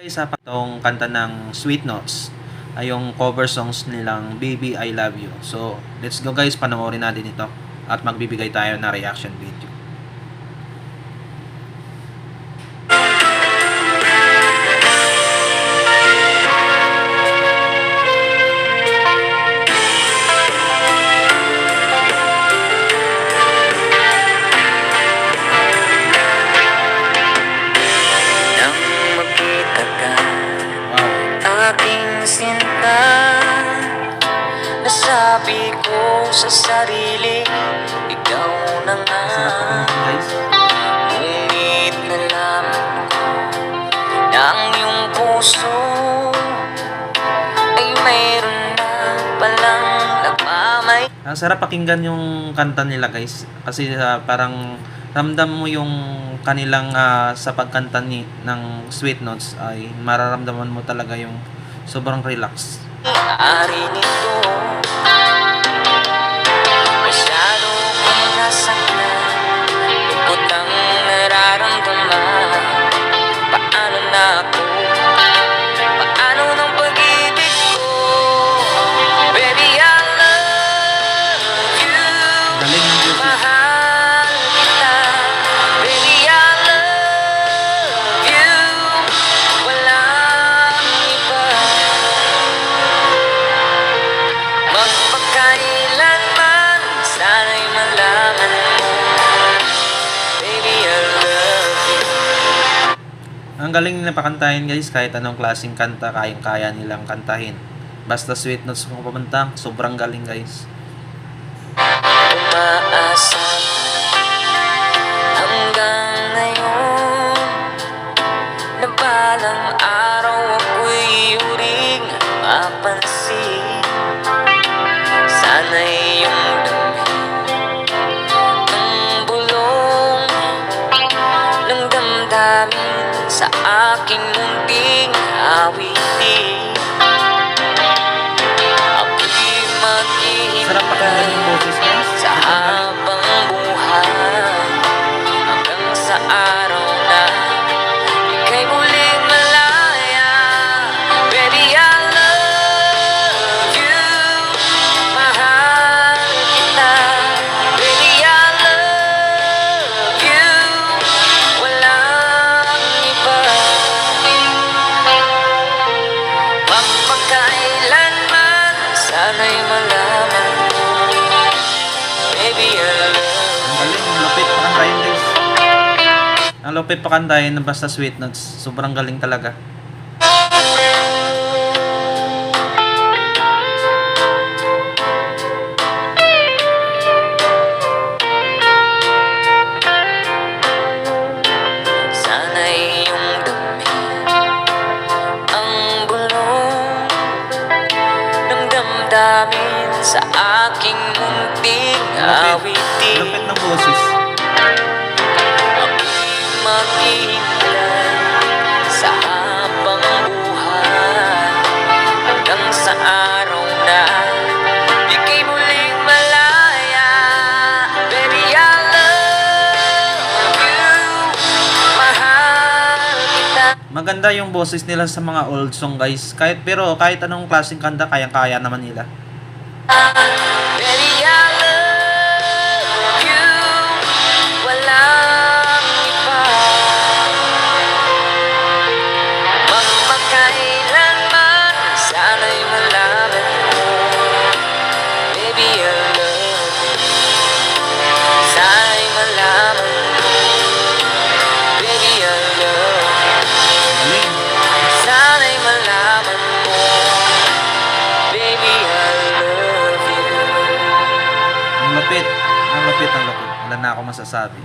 Guys, sa patong kanta ng Sweet Notes ay yung cover songs nilang Baby I Love You. So, let's go guys, panoorin natin ito at magbibigay tayo na reaction video. Nasabi ko sa sarili, ikaw na nga. Ngunit nalaman ko na ang iyong puso Ay mayroon na palang nagmamay Ang sarap pakinggan yung kanta nila guys kasi ah, parang ramdam mo yung kanilang ah, sa pagkanta ni ng Sweet Notes ay mararamdaman mo talaga yung sobrang relax. Ari nito Ang galing nila pakantahin guys kahit anong klaseng kanta kayang-kaya nilang kantahin. Basta Sweet Notes kung pumanta, sobrang galing guys. umaasa sa aking munting awitin Sana'y malaman Baby, I love ang lupit pakantahin guys. Ang lupit pakantahin ng basta Sweet Notes. Sobrang galing talaga. Sa aking munting awitin Lupit ng boses. Ako'y maghihintay Sa habang buhay Hanggang sa araw na Ika'y muling malaya Baby, I love you Mahal kita Maganda yung boses nila sa mga old song guys. Kahit pero kahit anong klaseng kanta kayang-kaya naman nila. Baby, lupit, ang lupit. Wala na ako masasabi.